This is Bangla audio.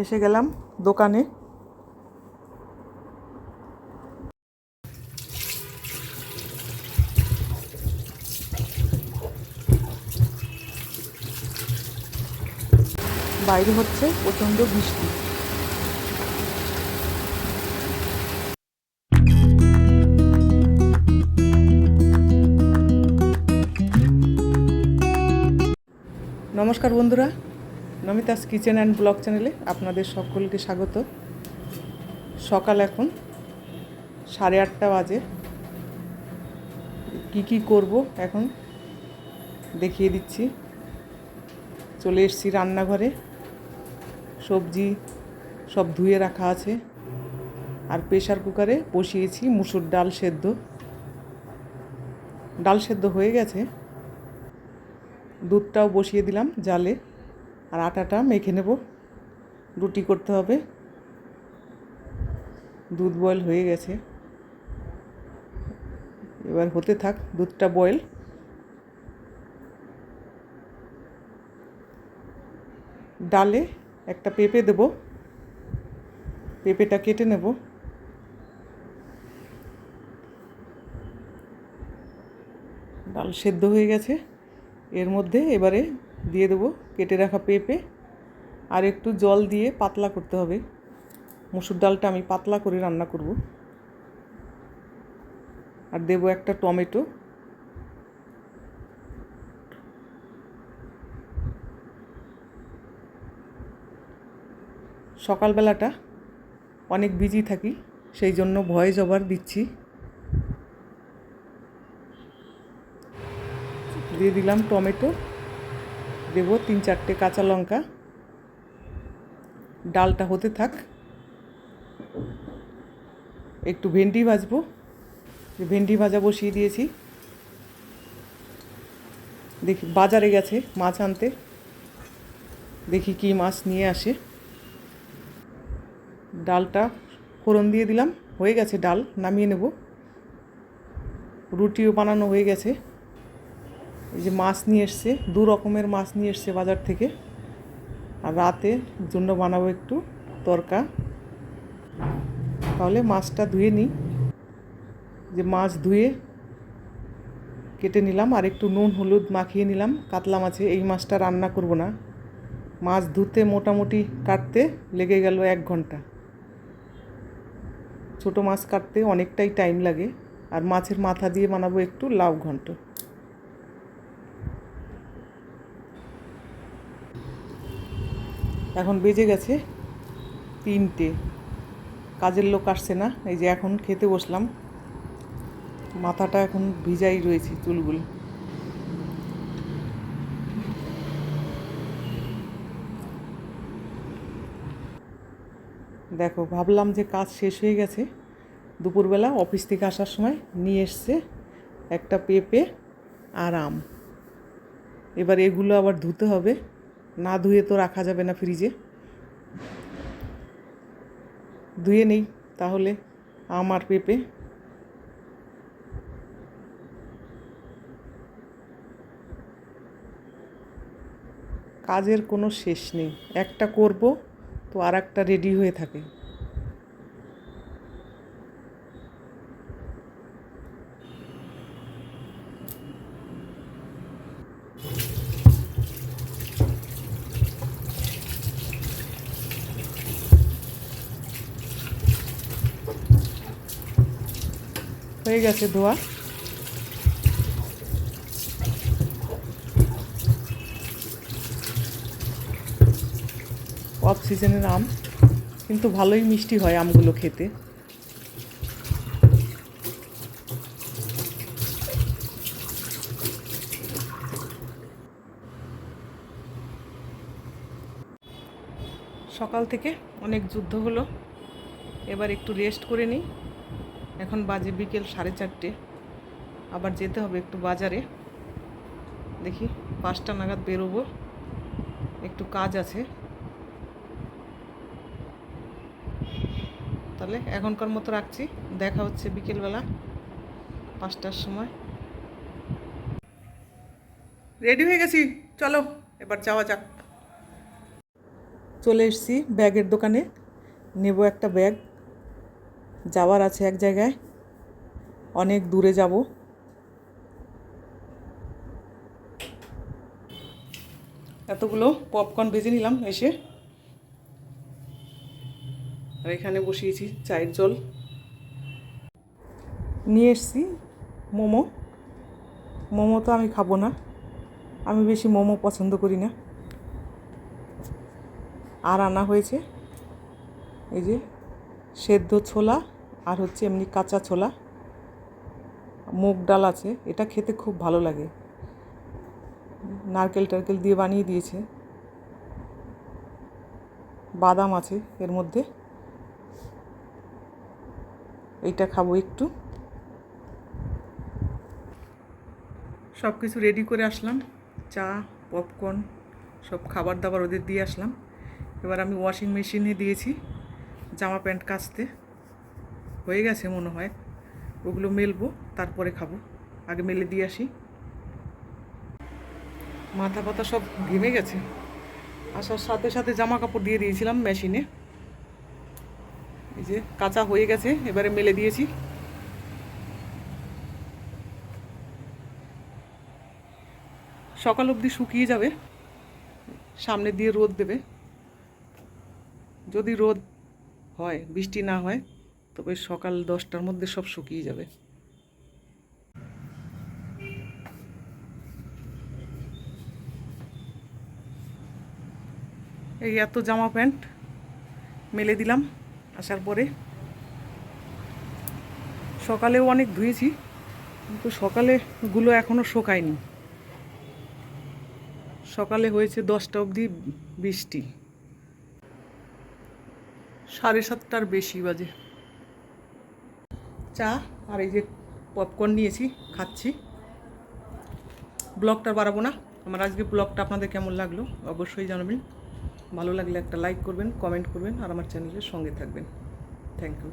এসে গেলাম দোকানে। বাইরে হচ্ছে প্রচণ্ড বৃষ্টি। নমস্কার বন্ধুরা নমিতাস কিচেন অ্যান্ড ব্লগ চ্যানেলে আপনাদের সকলকে স্বাগত। সকাল এখন, সাড়ে আটটা বাজে। কি কি করব এখন দেখিয়ে দিচ্ছি। চলে এসেছি রান্নাঘরে। সবজি সব ধুয়ে রাখা আছে। আর প্রেশার কুকারে বসিয়েছি মুসুর ডাল সেদ্ধ। ডাল সেদ্ধ হয়ে গেছে। দুধটাও বসিয়ে দিলাম জালে। আর আটাটা মেখে নেব। রুটি করতে হবে। দুধ বয়েল হয়ে গেছে। এবার হতে থাক, দুধটা বয়েল ডালে একটা পেঁপে দেব। পেঁপেটা কেটে নেব। ডাল সেদ্ধ হয়ে গেছে। এর মধ্যে এবারে দিয়ে দেবো, কেটে রাখা পেঁপে আর একটু জল দিয়ে পাতলা করতে হবে। মুসুর ডালটা আমি পাতলা করে রান্না করব। আর দেবো একটা টমেটো। সকালবেলাটা অনেক বিজি থাকি, সেই জন্য ভয়েস ওভার দিচ্ছি। দিয়ে দিলাম টমেটো। দেব, তিন চারটে কাঁচা লঙ্কা। ডালটা হতে থাক। একটু ভেন্ডি ভাজবো। ভেন্ডি ভাজা বসিয়ে দিয়েছি। দেখি, বাজারে গেছে মাছ আনতে। দেখি কি মাছ নিয়ে আসে। ডালটা ফোড়ন দিয়ে দিলাম। হয়ে গেছে ডাল, নামিয়ে নেব। রুটিও বানানো হয়ে গেছে। যে মাছ নিয়ে এসছে, দু রকমের মাছ নিয়ে এসছে বাজার থেকে। আর রাতে জন্য বানাবো একটু তরকা। তাহলে মাছটা ধুয়ে নিই। যে মাছ ধুয়ে কেটে নিলাম, আর একটু নুন, হলুদ মাখিয়ে নিলাম। কাতলা মাছে এই মাছটা রান্না করব না। মাছ ধুতে মোটামুটি কাটতে লেগে গেল এক ঘণ্টা। ছোটো মাছ কাটতে অনেকটাই টাইম লাগে, আর মাছের মাথা দিয়ে বানাবো একটু লাউ ঘন্ট। এখন বেজে গেছে তিনটে। কাজের লোক আসছে না, এই যে এখন খেতে বসলাম। মাথাটা এখন ভিজাই রয়েছে চুলগুলো। দেখো, ভাবলাম যে কাজ শেষ হয়ে গেছে। দুপুরবেলা অফিস থেকে আসার সময় নিয়ে এসছে একটা পেঁপে আর আম। এবার এগুলো আবার ধুতে হবে। না ধুয়ে তো রাখা যাবে না ফ্রিজে ধুয়ে নেই তাহলে আমার পেঁপে। কাজের কোনো শেষ নেই। একটা করব তো আর একটা রেডি হয়ে থাকে। হয়ে গেছে ধোয়া অফ সিজনের আম, কিন্তু ভালোই মিষ্টি হয় আমগুলো খেতে। সকাল থেকে অনেক যুদ্ধ হলো। এবার একটু রেস্ট করে নিই। এখন বাজে বিকেল সাড়ে চারটে। আবার যেতে হবে একটু বাজারে। দেখি পাঁচটা নাগাদ বেরোবো। একটু কাজ আছে। তাহলে এখনকার মতো রাখছি। দেখা হচ্ছে বিকেলবেলা পাঁচটার সময়। রেডি হয়ে গেছি। চলো, এবার যাওয়া যাক। চলে এসছি ব্যাগের দোকানে। নেব একটা ব্যাগ। যাওয়ার আছে এক জায়গায়। অনেক দূরে যাব। এতগুলো পপকর্ন ভেজে নিলাম এসে। আর এখানে বসিয়েছি চায়ের জল। নিয়ে এসছি মোমো। মোমো তো আমি খাব না। আমি বেশি মোমো পছন্দ করি না। আর আনা হয়েছে। এই যে সেদ্ধ ছোলা। আর হচ্ছে এমনি কাঁচা ছোলা। মুগ ডাল আছে, এটা খেতে খুব ভালো লাগে। নারকেল টারকেল দিয়ে বানিয়ে দিয়েছে। বাদাম আছে এর মধ্যে। এইটা খাব একটু। সব কিছু রেডি করে আসলাম। চা পপকর্ন সব খাবার দাবার ওদের দিয়ে আসলাম। এবার আমি ওয়াশিং মেশিনে দিয়েছি জামা প্যান্ট কাচতে। হয়ে গেছে মনে হয়। ওগুলো মেলবো, তারপরে খাব। আগে মেলে দিয়ে আসি। মাথা পাতা সব ঘেমে গেছে। আসার সাথে সাথে জামা কাপড় দিয়ে দিয়েছিলাম মেশিনে। এই যে কাঁচা হয়ে গেছে, এবারে মেলে দিয়েছি। সকাল অবধি শুকিয়ে যাবে। সামনে দিয়ে রোদ দেবে। যদি রোদ হয়, বৃষ্টি না হয় তবে সকাল দশটার মধ্যে সব শুকিয়ে যাবে। এই এত জামা প্যান্ট মেলে দিলাম আসার পরে। সকালেও অনেক ধুয়েছি, কিন্তু সকালে গুলো এখনও শোকায়নি। সকালে হয়েছে দশটা অবধি বৃষ্টি। সাড়ে সাতটার বেশি বাজে। চা আর এই যে পপকর্ন নিয়েছি, খাচ্ছি। ব্লগটা বাড়াবো না। আমার আজকে ব্লগটা আপনাদের কেমন লাগল অবশ্যই জানাবেন। ভালো লাগলে একটা লাইক করবেন, কমেন্ট করবেন আর আমার চ্যানেলের সঙ্গে থাকবেন। Thank you.